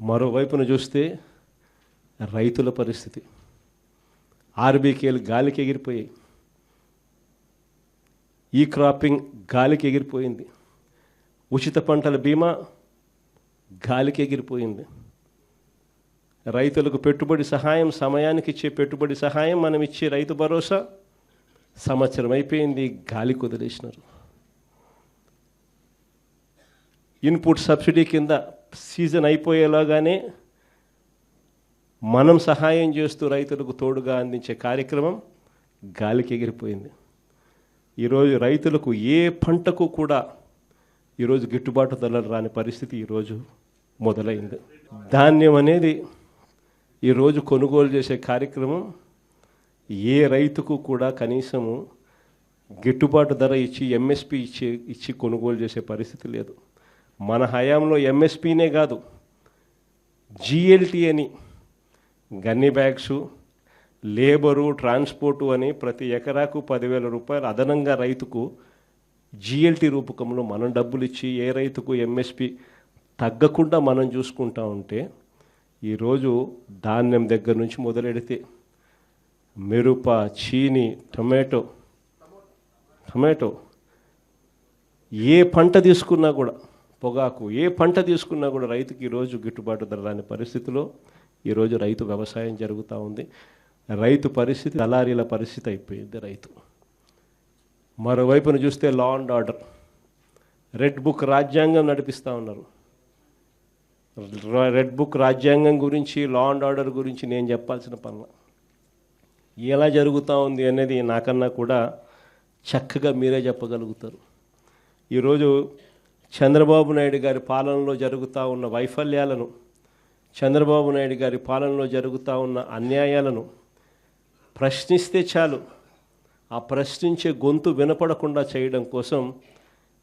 మరోవైపున చూస్తే రైతుల పరిస్థితి. ఆర్బీకేలు గాలికి ఎగిరిపోయాయి. ఈ క్రాపింగ్ గాలికి ఎగిరిపోయింది. ఉచిత పంటల బీమా గాలికి ఎగిరిపోయింది. రైతులకు పెట్టుబడి సహాయం సమయానికి ఇచ్చే పెట్టుబడి సహాయం మనం ఇచ్చే రైతు భరోసా సంవత్సరం అయిపోయింది గాలి కుదిలేసినారు ఇన్పుట్ సబ్సిడీ కింద సీజన్ అయిపోయేలాగానే మనం సహాయం చేస్తూ రైతులకు తోడుగా అందించే కార్యక్రమం గాలికి ఎగిరిపోయింది. ఈరోజు రైతులకు ఏ పంటకు కూడా ఈరోజు గిట్టుబాటు ధరలు రాని పరిస్థితి ఈరోజు మొదలైంది. ధాన్యం అనేది ఈరోజు కొనుగోలు చేసే కార్యక్రమం ఏ రైతుకు కూడా కనీసము గిట్టుబాటు ధర ఇచ్చి ఎంఎస్పి ఇచ్చి ఇచ్చి కొనుగోలు చేసే పరిస్థితి లేదు. మన హయాంలో ఎంఎస్పీనే కాదు జిఎల్టీ అని గన్ని బ్యాగ్సు లేబరు ట్రాన్స్పోర్టు అని ప్రతి ఎకరాకు పదివేల రూపాయలు అదనంగా రైతుకు జిఎల్టీ రూపకంలో మనం డబ్బులు ఇచ్చి ఏ రైతుకు ఎంఎస్పి తగ్గకుండా మనం చూసుకుంటా ఉంటే ఈరోజు ధాన్యం దగ్గర నుంచి మొదలెడితే మిరప చీని టొమాటో టమాటో ఏ పంట తీసుకున్నా కూడా పొగాకు ఏ పంట తీసుకున్నా కూడా రైతుకి ఈరోజు గిట్టుబాటు ధర రాని పరిస్థితిలో ఈరోజు రైతు వ్యవసాయం జరుగుతూ ఉంది. రైతు పరిస్థితి దళారీల పరిస్థితి అయిపోయింది రైతు. మరోవైపున చూస్తే law and order red book రాజ్యాంగం నడిపిస్తూ ఉన్నారు. రెడ్ బుక్ రాజ్యాంగం గురించి లా అండ్ ఆర్డర్ గురించి నేను చెప్పాల్సిన పనుల. ఎలా జరుగుతూ ఉంది అనేది నాకన్నా కూడా చక్కగా మీరే చెప్పగలుగుతారు. ఈరోజు చంద్రబాబు నాయుడు గారి పాలనలో జరుగుతూ ఉన్న వైఫల్యాలను చంద్రబాబు నాయుడు గారి పాలనలో జరుగుతూ ఉన్న అన్యాయాలను ప్రశ్నిస్తే చాలు. ఆ ప్రశ్నించే గొంతు వినపడకుండా చేయడం కోసం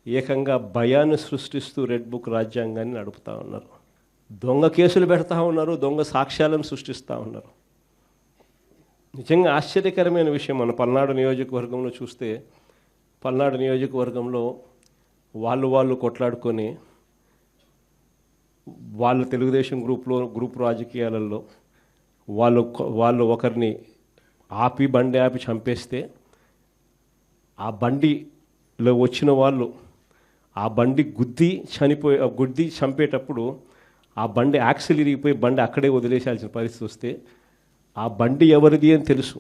ఏకంగా భయాన్ని సృష్టిస్తూ రెడ్ బుక్ రాజ్యాంగాన్ని నడుపుతూ ఉన్నారు. దొంగ కేసులు పెడతా ఉన్నారు దొంగ సాక్ష్యాలను సృష్టిస్తూ ఉన్నారు. నిజంగా ఆశ్చర్యకరమైన విషయం మన పల్నాడు నియోజకవర్గంలో చూస్తే పల్నాడు నియోజకవర్గంలో వాళ్ళు వాళ్ళు కొట్లాడుకొని వాళ్ళు తెలుగుదేశం గ్రూప్లో గ్రూప్ రాజకీయాలలో వాళ్ళు వాళ్ళు ఒకరిని ఆపి బండి ఆపి చంపేస్తే ఆ బండిలో వచ్చిన వాళ్ళు ఆ బండి గుద్ది చనిపోయి ఆ గుద్ది చంపేటప్పుడు ఆ బండి యాక్సిల్ ఇరిగిపోయి బండి అక్కడే వదిలేసాల్సిన పరిస్థితి వస్తే ఆ బండి ఎవరిది అని తెలుసు.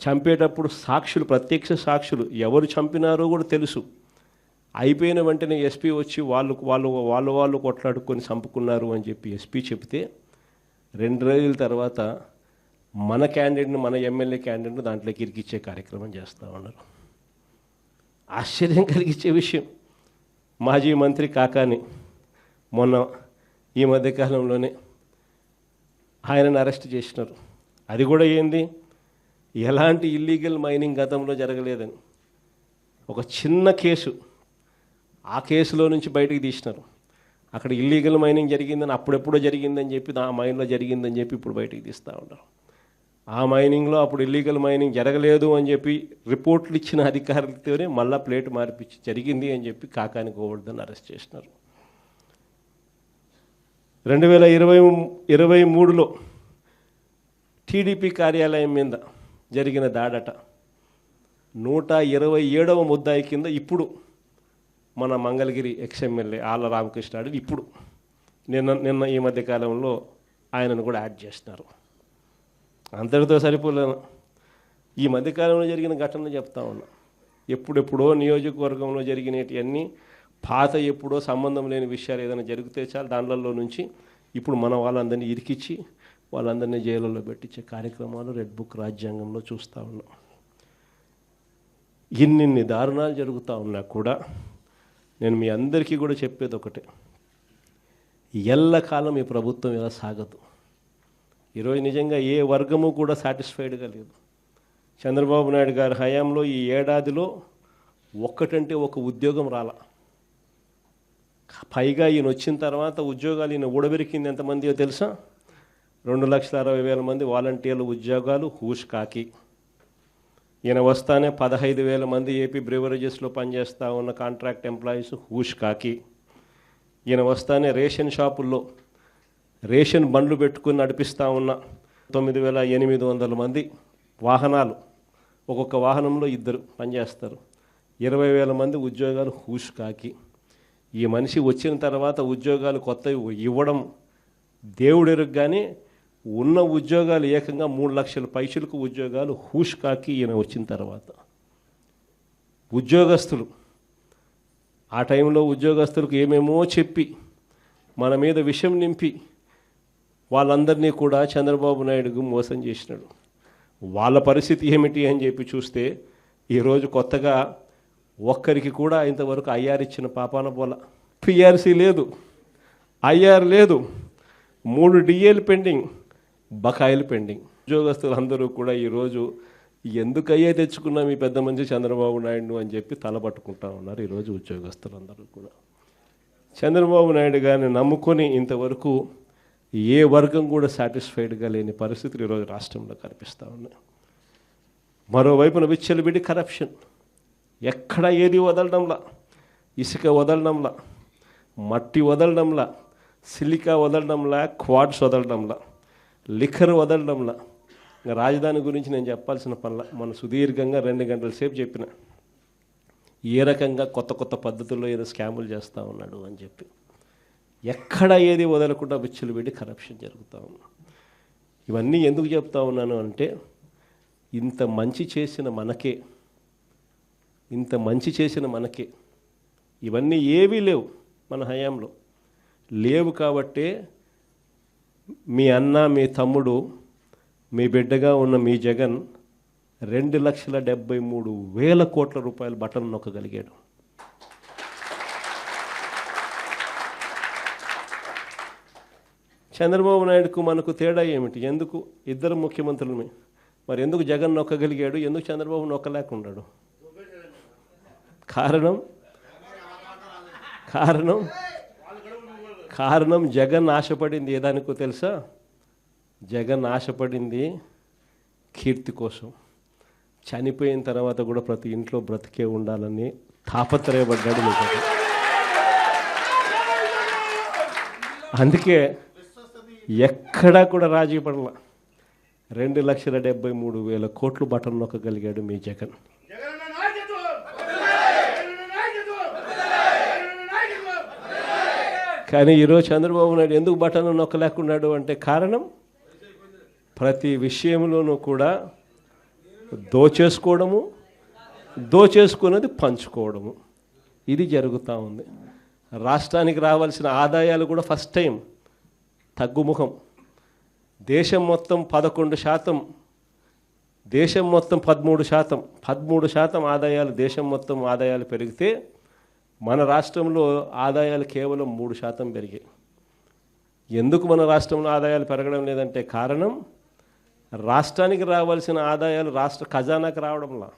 చంపేటప్పుడు సాక్షులు ప్రత్యక్ష సాక్షులు ఎవరు చంపినారో కూడా తెలుసు. అయిపోయిన వెంటనే ఎస్పీ వచ్చి వాళ్ళు వాళ్ళు వాళ్ళు వాళ్ళు కొట్లాడుకొని చంపుకున్నారు అని చెప్పి ఎస్పీ చెప్తే రెండు రోజుల తర్వాత మన క్యాండిడేట్ని మన ఎమ్మెల్యే క్యాండిడేట్ని దాంట్లో ఇరికిచ్చే కార్యక్రమం చేస్తూ ఉన్నారు. ఆశ్చర్యం కలిగించే విషయం. మాజీ మంత్రి కాకాని మొన్న ఈ మధ్యకాలంలోనే ఆయనను అరెస్ట్ చేసినారు. అది కూడా ఏంది? ఎలాంటి ఇల్లీగల్ మైనింగ్ గతంలో జరగలేదని. ఒక చిన్న కేసు. ఆ కేసులో నుంచి బయటకు తీసినారు. అక్కడ ఇల్లీగల్ మైనింగ్ జరిగిందని అప్పుడెప్పుడో జరిగిందని చెప్పి ఆ మైన్లో జరిగిందని చెప్పి ఇప్పుడు బయటకు తీస్తూ ఉన్నారు. ఆ మైనింగ్లో అప్పుడు ఇల్లీగల్ మైనింగ్ జరగలేదు అని చెప్పి రిపోర్ట్లు ఇచ్చిన అధికారులతోనే మళ్ళీ ప్లేట్ మార్పిచ్చి జరిగింది అని చెప్పి కాకాని గోవర్ధన్ అరెస్ట్ చేసినారు. రెండు వేల ఇరవై ఇరవై మూడులో టీడీపీ కార్యాలయం మీద జరిగిన దాడట నూట ఇరవై ఏడవ ముద్దాయి కింద ఇప్పుడు మన మంగళగిరి ఎక్స్ఎమ్మెల్యే ఆళ్ళ రామకృష్ణాడు ఇప్పుడు నిన్న నిన్న ఈ మధ్య కాలంలో ఆయనను కూడా యాడ్ చేస్తున్నారు. అంతటితో సరిపోలేను ఈ మధ్యకాలంలో జరిగిన ఘటనలు చెప్తా ఉన్నా. ఎప్పుడెప్పుడో నియోజకవర్గంలో జరిగినవన్నీ పాత ఎప్పుడో సంబంధం లేని విషయాలు ఏదైనా జరిగితే చాలు దాంట్లో నుంచి ఇప్పుడు మన వాళ్ళందరినీ ఇరికిచ్చి వాళ్ళందరినీ జైలులో పెట్టించే కార్యక్రమాలు రెడ్ బుక్ రాజ్యాంగంలో చూస్తూ ఉన్నాం. ఇన్నిన్ని దారుణాలు జరుగుతూ ఉన్నా కూడా నేను మీ అందరికీ కూడా చెప్పేది ఒకటే. ఎల్లకాలం ఈ ప్రభుత్వం ఇలా సాగదు. ఈరోజు నిజంగా ఏ వర్గము కూడా సాటిస్ఫైడ్గా లేదు. చంద్రబాబు నాయుడు గారి హయాంలో ఈ ఏడాదిలో ఒక్కటంటే ఒక ఉద్యోగం రాల. పైగా ఈయన వచ్చిన తర్వాత ఉద్యోగాలు ఈయన ఊడబెరికింది ఎంతమందియో తెలుసా? రెండు లక్షల అరవై వేల మంది వాలంటీర్ల ఉద్యోగాలు హూష్ కాకి. ఈయన వస్తానే పదహైదు వేల మంది ఏపీ బ్రివరేజెస్లో పనిచేస్తూ ఉన్న కాంట్రాక్ట్ ఎంప్లాయీస్ హూష్ కాకి. ఈయన వస్తానే రేషన్ షాపుల్లో రేషన్ బండ్లు పెట్టుకుని నడిపిస్తూ ఉన్న తొమ్మిది వేల ఎనిమిది వందల మంది వాహనాలు. ఒక్కొక్క వాహనంలో ఇద్దరు పనిచేస్తారు. ఇరవై వేల మంది ఉద్యోగాలు హూష్ కాకి. ఈ మనిషి వచ్చిన తర్వాత ఉద్యోగాలు కొత్తవి ఇవ్వడం దేవుడెరుగు కానీ ఉన్న ఉద్యోగాలు ఏకంగా మూడు లక్షల పైసలకు ఉద్యోగాలు హూష్కాకి ఈయన వచ్చిన తర్వాత. ఉద్యోగస్తులు. ఆ టైంలో ఉద్యోగస్తులకు ఏమేమో చెప్పి మన మీద విషం నింపి వాళ్ళందరినీ కూడా చంద్రబాబు నాయుడుకు మోసం చేసినాడు. వాళ్ళ పరిస్థితి ఏమిటి అని చెప్పి చూస్తే ఈరోజు కొత్తగా ఒక్కరికి కూడా ఇంతవరకు ఐఆర్ ఇచ్చిన పాపాన పోల. పిఆర్సీ లేదు. ఐఆర్ లేదు. మూడు డిఏలు పెండింగ్. బకాయిలు పెండింగ్. ఉద్యోగస్తులు అందరూ కూడా ఈరోజు ఎందుకయ్యే తెచ్చుకున్నాం ఈ పెద్ద మంచి చంద్రబాబు నాయుడు అని చెప్పి తలపట్టుకుంటా ఉన్నారు ఈరోజు ఉద్యోగస్తులందరూ కూడా. చంద్రబాబు నాయుడు గారిని నమ్ముకొని ఇంతవరకు ఏ వర్గం కూడా సాటిస్ఫైడ్గా లేని పరిస్థితులు ఈరోజు రాష్ట్రంలో కనిపిస్తూ ఉన్నాయి. మరోవైపున విచ్చలవిడి కరప్షన్. ఎక్కడ ఏది వదలడంలా? ఇసుక వదలడంలా? మట్టి వదలడంలా? సిలికా వదలడంలా? క్వాడ్స్ వదలడంలా? లిఖర్ వదలడంలా. ఇంకా రాజధాని గురించి నేను చెప్పాల్సిన పనుల మన సుదీర్ఘంగా రెండు గంటల సేపు చెప్పిన. ఏ రకంగా కొత్త కొత్త పద్ధతుల్లో ఏదో స్కాములు చేస్తూ ఉన్నాడు అని చెప్పి. ఎక్కడ ఏది వదలకుండా విచ్చులు పెట్టి కరప్షన్ జరుగుతూ ఉంది. ఇవన్నీ ఎందుకు చెప్తా ఉన్నాను అంటే ఇంత మంచి చేసిన మనకే ఇంత మంచి చేసిన మనకే ఇవన్నీ ఏవీ లేవు మన హయాంలో. లేవు కాబట్టే మీ అన్న మీ తమ్ముడు మీ బిడ్డగా ఉన్న మీ జగన్ రెండు లక్షల డెబ్బై మూడు వేల కోట్ల రూపాయల బటన్ నొక్కగలిగాడు. చంద్రబాబు నాయుడుకు మనకు తేడా ఏమిటి? ఎందుకు? ఇద్దరు ముఖ్యమంత్రులమే మరి ఎందుకు జగన్ నొక్కగలిగాడు? ఎందుకు చంద్రబాబు నొక్కలేకున్నాడు కారణం? కారణం? కారణం జగన్ ఆశపడింది. ఏదానికో తెలుసా? జగన్ ఆశపడింది కీర్తి కోసం. చనిపోయిన తర్వాత కూడా ప్రతి ఇంట్లో బ్రతికే ఉండాలని తాపత్రయపడ్డాడు మీకు అందుకే ఎక్కడా కూడా రాజీ పడల. రెండు లక్షల డెబ్బై మూడు వేల కోట్లు బటన్ నొక్కగలిగాడు మీ జగన్. కానీ ఈరోజు చంద్రబాబు నాయుడు ఎందుకు బటన్ నొక్కలేకున్నాడు అంటే కారణం ప్రతి విషయంలోనూ కూడా దోచేసుకోవడము దోచేసుకున్నది పంచుకోవడము. ఇది జరుగుతూ ఉంది. రాష్ట్రానికి రావాల్సిన ఆదాయాలు కూడా ఫస్ట్ టైం తగ్గుముఖం. దేశం మొత్తం పదకొండు శాతం దేశం మొత్తం పదమూడు శాతం పదమూడు శాతం ఆదాయాలు దేశం మొత్తం ఆదాయాలు పెరిగితే మన రాష్ట్రంలో ఆదాయాలు కేవలం మూడు శాతం పెరిగాయి. ఎందుకు మన రాష్ట్రంలో ఆదాయాలు పెరగడం లేదంటే కారణం రాష్ట్రానికి రావాల్సిన ఆదాయాలు రాష్ట్ర ఖజానాకి రావడంలా.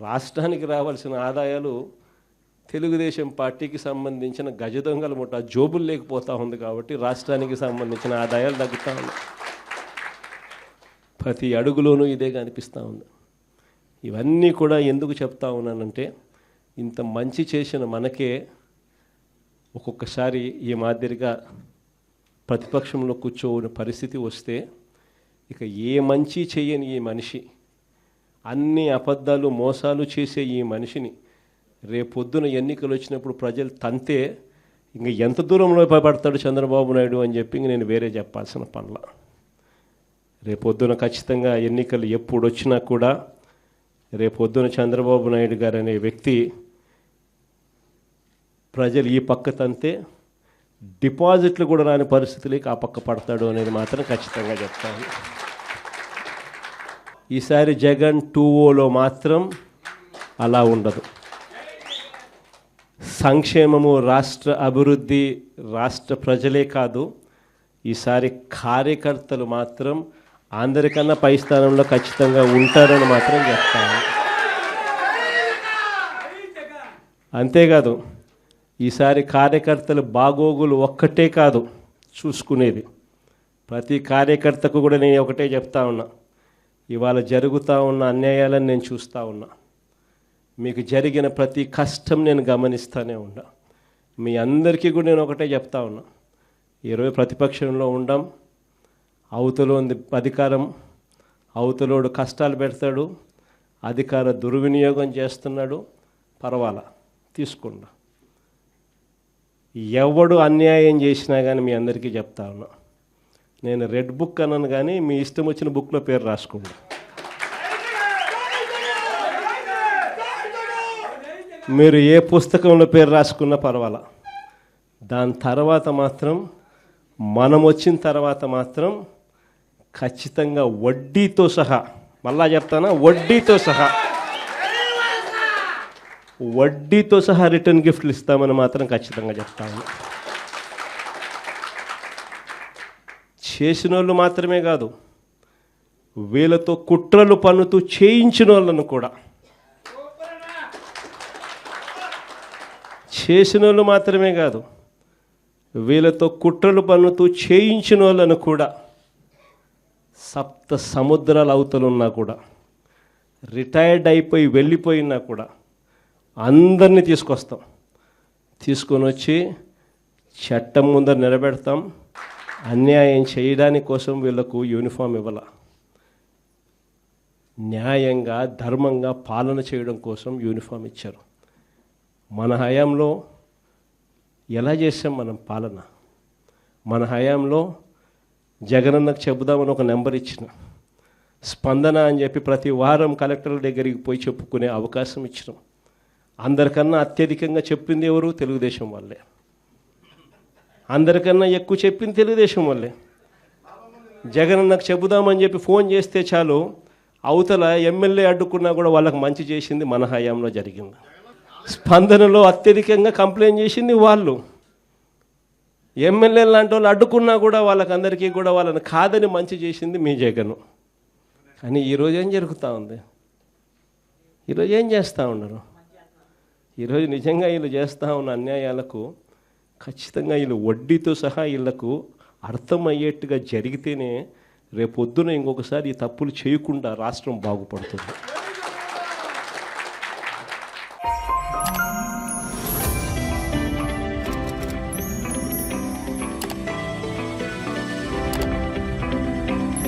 రాష్ట్రానికి రావాల్సిన ఆదాయాలు తెలుగుదేశం పార్టీకి సంబంధించిన గజ దొంగల ముఠ జోబులు లేకపోతూ ఉంది కాబట్టి రాష్ట్రానికి సంబంధించిన ఆదాయాలు తగ్గుతూ ఉంది. ప్రతి అడుగులోనూ ఇదే కనిపిస్తూ ఉంది. ఇవన్నీ కూడా ఎందుకు చెప్తా ఉన్నానంటే ఇంత మంచి చేసిన మనకే ఒక్కొక్కసారి ఈ మాదిరిగా ప్రతిపక్షంలో కూర్చోని పరిస్థితి వస్తే ఇక ఏ మంచి చేయని ఈ మనిషి అన్ని అబద్ధాలు మోసాలు చేసే ఈ మనిషిని రేపొద్దున ఎన్నికలు వచ్చినప్పుడు ప్రజలు తంతే ఇంక ఎంత దూరంలో పడతాడు చంద్రబాబు నాయుడు అని చెప్పి నేను వేరే చెప్పాల్సిన పనుల. రేపొద్దున ఖచ్చితంగా ఎన్నికలు ఎప్పుడు వచ్చినా కూడా రేపొద్దున చంద్రబాబు నాయుడు గారు అనే వ్యక్తి ప్రజలు ఈ పక్క తంతే డిపాజిట్లు కూడా రాని పరిస్థితులకి ఆ పక్క పడతాడు అనేది మాత్రం ఖచ్చితంగా చెప్తాను. ఈసారి జగన్ టూ ఓలో మాత్రం అలా ఉండదు. సంక్షేమము రాష్ట్ర అభివృద్ధి రాష్ట్ర ప్రజలే కాదు ఈసారి కార్యకర్తలు మాత్రం అందరికన్నా పై స్థానంలో ఖచ్చితంగా ఉంటారని మాత్రం చెప్తాను. అంతేకాదు ఈసారి కార్యకర్తలు బాగోగులు ఒక్కటే కాదు చూసుకునేది. ప్రతి కార్యకర్తకు కూడా నేను ఒకటే చెప్తా ఉన్నా. ఇవాళ జరుగుతూ ఉన్న అన్యాయాలను నేను చూస్తూ ఉన్నా. మీకు జరిగిన ప్రతి కష్టం నేను గమనిస్తూనే ఉన్నా. మీ అందరికీ కూడా నేను ఒకటే చెప్తా ఉన్నా. ఈరోజు ప్రతిపక్షంలో ఉండం అవతల ఉంది అధికారం అవతలోడు కష్టాలు పెడతాడు అధికార దుర్వినియోగం చేస్తున్నాడు. పర్వాలా తీసుకుండా ఎవడు అన్యాయం చేసినా కానీ మీ అందరికీ చెప్తా ఉన్నా. నేను రెడ్ బుక్ అన్నాను కానీ మీ ఇష్టం వచ్చిన బుక్లో పేరు రాసుకోండి మీరు ఏ పుస్తకంలో పేరు రాసుకున్నా పర్వాలా. దాని తర్వాత మాత్రం మనం వచ్చిన తర్వాత మాత్రం ఖచ్చితంగా వడ్డీతో సహా మళ్ళా చెప్తానా? వడ్డీతో సహా. వడ్డీతో సహా రిటర్న్ గిఫ్ట్లు ఇస్తామని మాత్రం ఖచ్చితంగా చెప్తాను చేసిన వాళ్ళు మాత్రమే కాదు వీళ్ళతో కుట్రలు పన్నుతూ చేయించిన వాళ్ళను కూడా. చేసిన వాళ్ళు మాత్రమే కాదు వీళ్ళతో కుట్రలు పన్నుతూ చేయించిన వాళ్ళను కూడా సప్త సముద్రాల అవతలున్నా కూడా రిటైర్డ్ అయిపోయి వెళ్ళిపోయినా కూడా అందరినీ తీసుకొస్తాం. తీసుకొని వచ్చి చట్టం ముందర నిలబెడతాం. అన్యాయం చేయడానికి కోసం వీళ్ళకు యూనిఫామ్ ఇవ్వాల. న్యాయంగా ధర్మంగా పాలన చేయడం కోసం యూనిఫామ్ ఇచ్చారు. మన హయాంలో ఎలా చేసాం మనం పాలన? మన హయాంలో జగనన్నకు చెబుదామని ఒక నెంబర్ ఇచ్చిన. స్పందన అని చెప్పి ప్రతి వారం కలెక్టర్ల దగ్గరికి పోయి చెప్పుకునే అవకాశం ఇచ్చినాం. అందరికన్నా అత్యధికంగా చెప్పింది ఎవరు? తెలుగుదేశం వాళ్ళే. అందరికన్నా ఎక్కువ చెప్పింది తెలుగుదేశం వాళ్ళే. జగనన్నకు చెబుదామని చెప్పి ఫోన్ చేస్తే చాలు అవతల ఎమ్మెల్యే అడ్డుకున్నా కూడా వాళ్ళకి మంచి చేసింది మన హయాంలో జరిగింది. స్పందనలో అత్యధికంగా కంప్లైంట్ చేసింది వాళ్ళు. ఎమ్మెల్యే లాంటి వాళ్ళు అడ్డుకున్నా కూడా వాళ్ళకందరికీ కూడా వాళ్ళని కాదని మంచి చేసింది మీ జగన్. కానీ ఈరోజు ఏం జరుగుతూ ఉంది? ఈరోజు ఏం చేస్తూ ఉన్నారు? ఈరోజు నిజంగా వీళ్ళు చేస్తూ ఉన్న అన్యాయాలకు ఖచ్చితంగా వీళ్ళు వడ్డీతో సహా వీళ్ళకు అర్థమయ్యేట్టుగా జరిగితేనే రేపొద్దున ఇంకొకసారి ఈ తప్పులు చేయకుండా రాష్ట్రం బాగుపడుతుంది.